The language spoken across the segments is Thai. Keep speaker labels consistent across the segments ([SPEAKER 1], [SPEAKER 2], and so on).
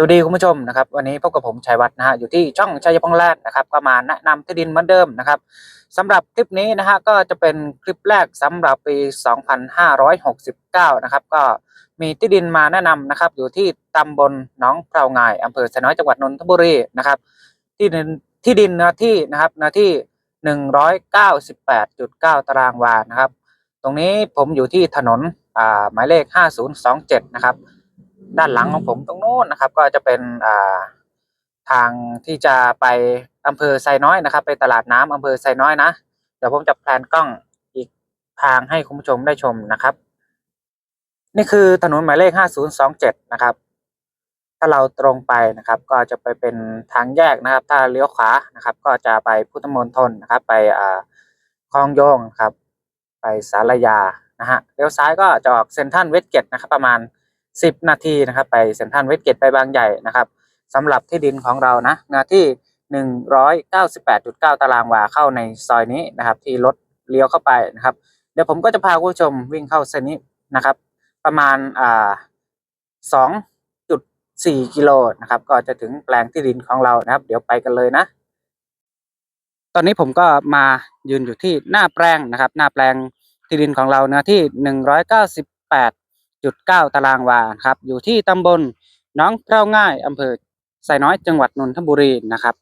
[SPEAKER 1] สวัสดีคุณผู้ชมนะครับวันนี้พบกับผมชัยวัฒน์นะฮะอยู่ที่ช่องชัยพงษ์แลนด์นะครับก็มาแนะนำที่ดินเหมือนเดิมนะครับสำหรับคลิปนี้นะฮะก็จะเป็นคลิปแรกสำหรับปี 2569 นะครับก็มีที่ดินมาแนะนำนะครับอยู่ที่ตำบลหนองเพลางายอำเภอสน้อยจังหวัดนนทบุรีนะครับที่ดินที่ดินเนื้อที่นะครับเนื้อที่ 198.9 ตารางวานะครับ ตรงนี้ผมอยู่ที่ถนนอ่าหมายเลข 5027 นะครับ ด้านหลังของผมตรงโน้นนะครับ ก็จะเป็นอ่าทางที่จะไปอำเภอไซน้อยนะครับ ไปตลาดน้ำอำเภอไซน้อยนะเดี๋ยวผมจะแพลนกล้องอีกทางให้คุณผู้ชมได้ชมนะครับ นี่คือถนนหมายเลข 5027 นะครับ ถ้าเราตรงไปนะครับ ก็จะไปเป็นทางแยกนะครับ ถ้าเลี้ยวขวานะครับ ก็จะไปพุทธมณฑลนะครับ ไปอ่าคลองโยงครับ ไปสารยานะฮะเลี้ยวซ้ายก็จะออกเซ็นทรัลเวสเกตนะครับ ประมาณ 10 นาทีนะครับ ไปเซ็นทรัลเวสเกตไปบางใหญ่นะครับสำหรับที่ดินของเรานะเนื้อที่ 198.9 ตารางวาเข้าในซอยนี้นะครับ ที่รถเลี้ยวเข้าไปนะครับ เดี๋ยวผมก็จะพาคุณผู้ชมวิ่งเข้าเส้นนี้นะครับ ประมาณอ่า2.4 กิโลนะครับ ก็จะถึงแปลงที่ดินของเรานะครับ เดี๋ยวไปกันเลยนะ ตอนนี้ผมก็มายืนอยู่ที่หน้าแปลงนะครับ หน้าแปลงที่ดินของเราเนื้อที่ 198.9ตารางวาครับ อยู่ที่ตำบลน้องเพราง่ายอำเภอไซน้อยจังหวัดนนทบุรีนะครับ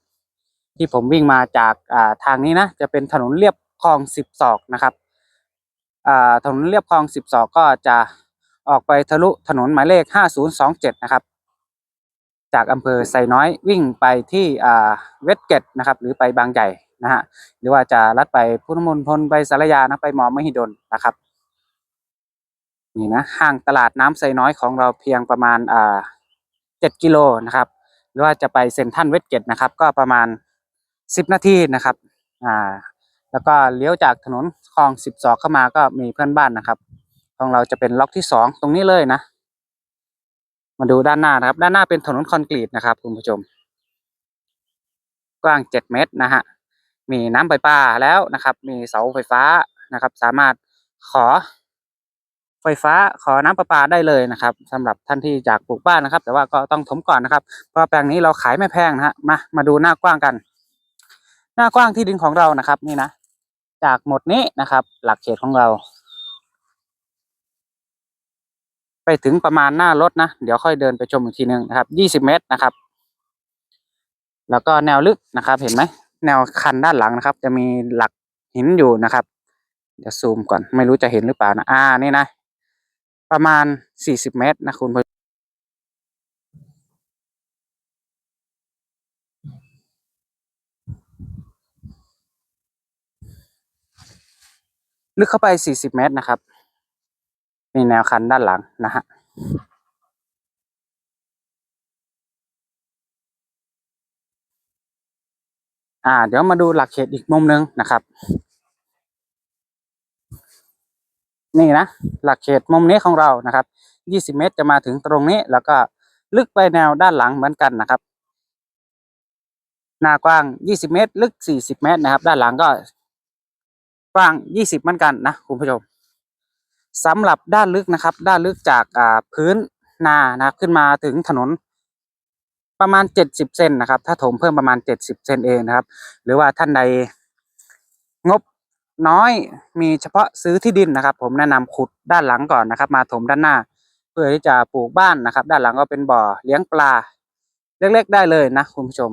[SPEAKER 1] ที่ผมวิ่งมาจากาทางนี้นะ จะเป็นถนนเลียบคลองสิบศอกนะครับถนนเลียบคลองสิบศอกก็จะออกไปทะลุถนนหมายเลข 5027 นะครับ จากอำเภอไซน้อยวิ่งไปที่เวสเกตนะครับ หรือไปบางใหญ่นะฮะหรือว่าจะลัดไปพุทธมณฑลไปสารยานะไปมอมหิดลนะครับ นี่นะห่างตลาดน้ำไซน้อยของเราเพียงประมาณอ่าเจ็ดกิโลนะครับ หรือว่าจะไปเซ็นทรัลเวสเกตนะครับ ก็ประมาณสิบนาทีนะครับอ่าแล้วก็เลี้ยวจากถนนคลองสิบสองเข้ามาก็มีเพื่อนบ้านนะครับ ของเราจะเป็นล็อกที่สองตรงนี้เลยนะมาดูด้านหน้านะครับ ด้านหน้าเป็นถนนคอนกรีตนะครับคุณผู้ชม กว้างเจ็ดเมตรนะฮะมีน้ำไฟฟ้าแล้วนะครับ มีเสาไฟฟ้านะครับ สามารถขอ ไฟฟ้าขอน้ำประปาได้เลยนะครับสำหรับท่านที่อยากปลูกบ้านนะครับ แต่ว่าก็ต้องถมก่อนนะครับเพราะแปลงนี้เราขายไม่แพงนะฮะมามาดูหน้ากว้างกัน หน้ากว้างที่ดินของเรานะครับ นี่นะจากหมดนี้นะครับ หลักเขตของเรา ไปถึงประมาณหน้ารถนะ เดี๋ยวค่อยเดินไปชมอีกทีหนึ่งนะครับยี่สิบเมตรนะครับ แล้วก็แนวลึกนะครับ เห็นไหมแนวคันด้านหลังนะครับ จะมีหลักหินอยู่นะครับ เดี๋ยวซูมก่อนไม่รู้จะเห็นหรือเปล่านะอ่านี่นะ ประมาณสี่สิบเมตรนะคุณลึกเข้าไปสี่สิบเมตรนะครับ นี่แนวคันด้านหลังนะฮะ อ่า เดี๋ยวมาดูหลักเขตอีกมุมหนึงนะครับ นี่นะหลักเขตมุมนี้ของเรานะครับยี่สิบเมตรจะมาถึงตรงนี้ แล้วก็ลึกไปแนวด้านหลังเหมือนกันนะครับ หน้ากว้างยี่สิบเมตร ลึกสี่สิบเมตรนะครับ ด้านหลังก็กว้างยี่สิบเหมือนกันนะคุณผู้ชมสำหรับด้านลึกนะครับ ด้านลึกจากพื้นนานะขึ้นมาถึงถนนประมาณเจ็ดสิบเซนนะครับ ถ้าถมเพิ่มประมาณเจ็ดสิบเซนเองนะครับ หรือว่าท่านใด น้อยมีเฉพาะซื้อที่ดินนะครับ ผมแนะนำขุดด้านหลังก่อนนะครับ มาถมด้านหน้า เพื่อที่จะปลูกบ้านนะครับ ด้านหลังก็เป็นบ่อเลี้ยงปลา เล็กๆได้เลยนะคุณผู้ชม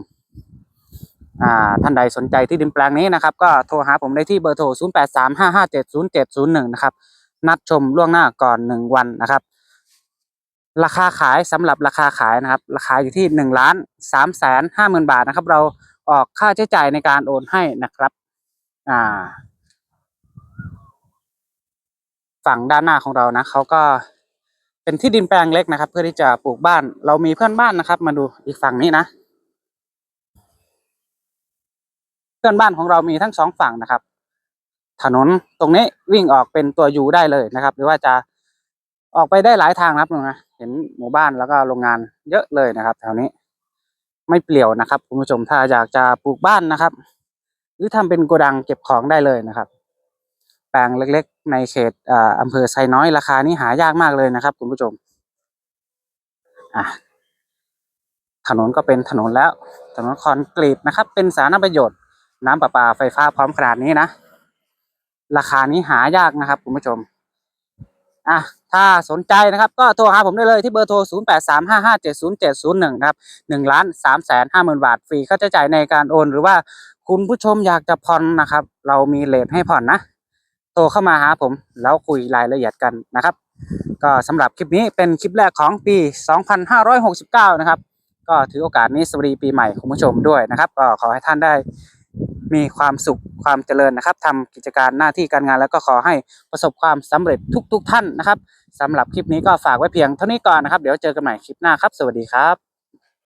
[SPEAKER 1] อ่าท่านใดสนใจที่ดินแปลงนี้นะครับ ก็โทรหาผมได้ที่เบอร์โทร 0 8 3 5 5 7 0 7 0 1 นะครับ นัดชมล่วงหน้าก่อนหนึ่งวันนะครับ ราคาขายสำหรับราคาขายนะครับ ราคาอยู่ที่หนึ่งล้านสามแสนห้าหมื่นบาทนะครับ เราออกค่าใช้จ่ายในการโอนให้นะครับ อ่า ฝั่งด้านหน้าของเรานะเขาก็เป็นที่ดินแปลงเล็กนะครับ เพื่อที่จะปลูกบ้าน เรามีเพื่อนบ้านนะครับ มาดูอีกฝั่งนี้นะ เพื่อนบ้านของเรามีทั้งสองฝั่งนะครับ ถนนตรงนี้วิ่งออกเป็นตัวยูได้เลยนะครับ หรือว่าจะออกไปได้หลายทางนะครับนะเห็นหมู่บ้านแล้วก็โรงงานเยอะเลยนะครับแถวนี้ไม่เปลี่ยวนะครับคุณผู้ชมถ้าอยากจะปลูกบ้านนะครับ หรือทำเป็นโกดังเก็บของได้เลยนะครับ แปลงเล็ก ๆ ในเขตออำเภอไซน้อยราคานี้หายากมากเลยนะครับ คุณผู้ชมอะถนนก็เป็นถนนแล้ว ถนนคอนกรีตนะครับ เป็นสาธารณประโยชน์ น้ำประปาไฟฟ้าพร้อมขนาดนี้นะ ราคานี้หายากนะครับ คุณผู้ชมอะถ้าสนใจนะครับ ก็โทรหาผมได้เลยที่เบอร์โทร 0 8 3 5 5 7 0 7 0 1นะครับ1ล้าน3แสน5หมื่นบาท ฟรีค่าใช้จ่ายในการโอน หรือว่าคุณผู้ชมอยากจะผ่อนนะครับ เรามีเลทให้ผ่อนนะ โทรเข้ามาหาผม แล้วคุยรายละเอียดกันนะครับ ก็สำหรับคลิปนี้เป็นคลิปแรกของปี 2569 นะครับ ก็ถือโอกาสนี้สวัสดีปีใหม่คุณผู้ชมด้วยนะครับ ก็ขอให้ท่านได้มีความสุขความเจริญนะครับทำกิจการหน้าที่การงานแล้วก็ขอให้ประสบความสำเร็จทุก ๆทท่านนะครับสำหรับคลิปนี้ก็ฝากไว้เพียงเท่านี้ก่อนนะครับ เดี๋ยวเจอกันใหม่คลิปหน้าครับ สวัสดีครับ